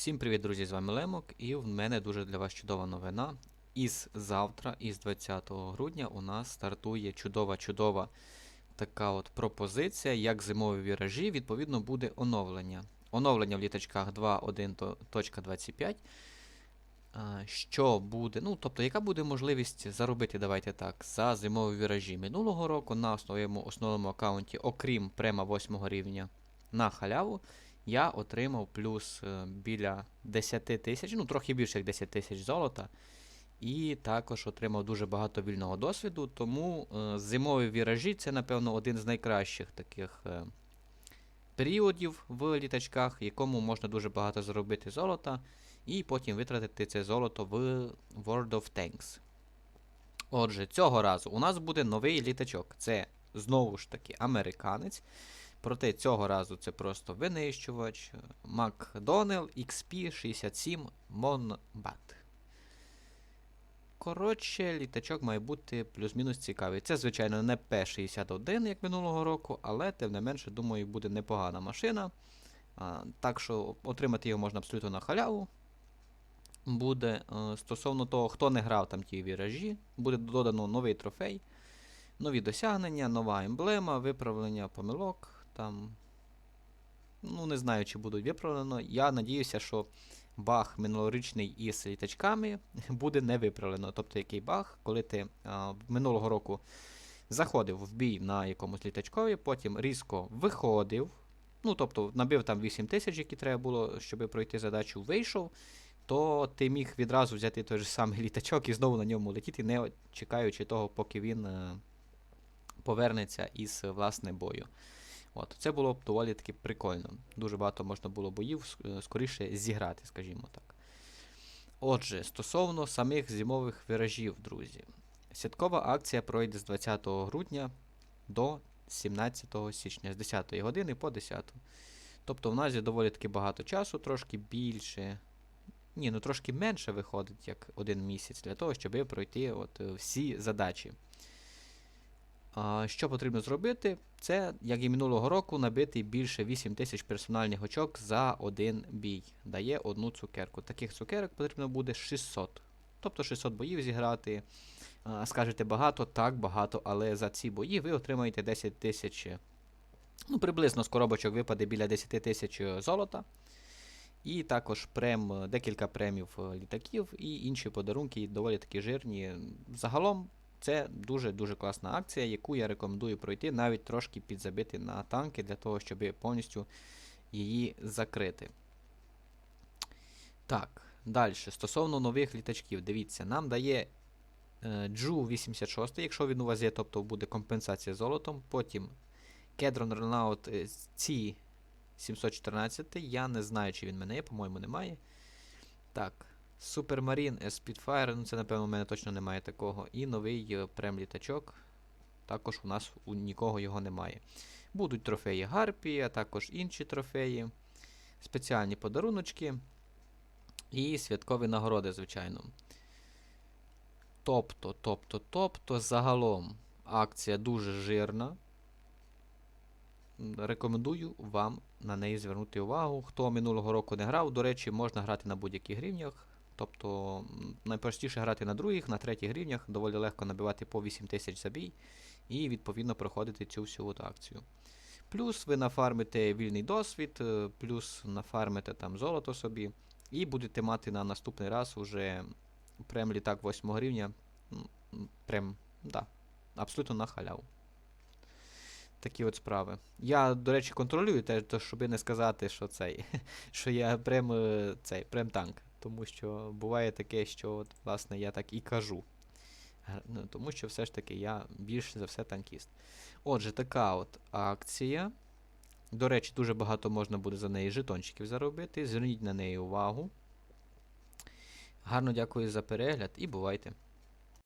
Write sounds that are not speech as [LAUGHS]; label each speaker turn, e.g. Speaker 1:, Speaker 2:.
Speaker 1: Всім привіт, друзі! З вами Лемок, і в мене дуже для вас чудова новина. Із завтра, із 20 грудня, у нас стартує чудова-чудова така от пропозиція, як зимові віражі, відповідно, буде оновлення. Оновлення в літачках 2.1.25. Що буде, ну, тобто, яка буде можливість заробити, давайте так, за зимові віражі минулого року на своєму основному аккаунті, окрім према 8 рівня на халяву, я отримав плюс е, біля 10 тисяч, ну трохи більше як 10 тисяч золота. І також отримав дуже багато вільного досвіду. Тому е, зимові віражі це, напевно, один з найкращих таких е, періодів в літачках, якому можна дуже багато заробити золота, і потім витратити це золото в World of Tanks. Отже, цього разу у нас буде новий літачок. Це знову ж таки американець. Проте цього разу це просто винищувач McDonnell XP67 Monbat. Коротше, літачок має бути плюс-мінус цікавий. Це, звичайно, не П-61, як минулого року, але тим не менше, думаю, буде непогана машина. А, так що отримати його можна абсолютно на халяву. Буде е, стосовно того, хто не грав там ті віражі, буде додано новий трофей, нові досягнення, нова емблема, виправлення помилок. Там, ну, не знаю, чи будуть виправлено. Я надіюся, що баг минулорічний із літачками [LAUGHS] буде не виправлено. Тобто, який баг, коли ти а, минулого року заходив в бій на якомусь літачкові, потім різко виходив. Ну, тобто, набив там 8 тисяч, які треба було, щоб пройти задачу, вийшов, то ти міг відразу взяти той же самий [LAUGHS] літачок і знову на ньому летіти, не чекаючи того, поки він е, повернеться із власне бою. От, Це було б доволі таки прикольно. Дуже багато можна було боїв е, скоріше зіграти, скажімо так. Отже, стосовно самих зимових виражів, друзі. Святкова акція пройде з 20 грудня до 17 січня, з 10 години по 10. Тобто в нас є доволі таки багато часу, трошки більше. Ні, ну трошки менше виходить, як один місяць, для того, щоб пройти от, е, всі задачі. Що потрібно зробити? Це, як і минулого року, набити більше 8 тисяч персональних очок за один бій. Дає одну цукерку. Таких цукерок потрібно буде 600. Тобто 600 боїв зіграти. Скажете багато, так, багато, але за ці бої ви отримаєте 10 тисяч. Ну, приблизно з коробочок випаде біля 10 тисяч золота. І також прем, декілька премів літаків і інші подарунки доволі такі жирні. Загалом це дуже-дуже класна акція, яку я рекомендую пройти, навіть трошки підзабити на танки, для того, щоб повністю її закрити. Так, далі. Стосовно нових літачків, дивіться, нам дає е, Джу 86, якщо він у вас є, тобто буде компенсація золотом. Потім Кедрон Ренаут C 714. Я не знаю, чи він мене є, по-моєму, немає. Так. Supermarine Spitfire, ну це, напевно, у мене точно немає такого. І новий е, прем-літачок. Також у нас у нікого його немає. Будуть трофеї Гарпії, а також інші трофеї, спеціальні подаруночки і святкові нагороди, звичайно. Тобто, тобто, тобто, загалом акція дуже жирна. Рекомендую вам на неї звернути увагу. Хто минулого року не грав, до речі, можна грати на будь-яких рівнях. Тобто найпростіше грати на других, на третіх рівнях, доволі легко набивати по 8 тисяч забій і відповідно проходити цю всю от акцію. Плюс ви нафармите вільний досвід, е, плюс нафармите там золото собі, і будете мати на наступний раз уже прем літак 8 рівня. Прем, да, абсолютно на халяву. Такі от справи. Я, до речі, контролюю те, щоб не сказати, що цей, [LAUGHS] що я прем е, цей прем-танк. Тому що буває таке, що от, власне я так і кажу. Ну, Тому що все ж таки я більш за все танкіст. Отже, така от акція. До речі, дуже багато можна буде за неї жетончиків заробити. Зверніть на неї увагу. Гарно дякую за перегляд і бувайте!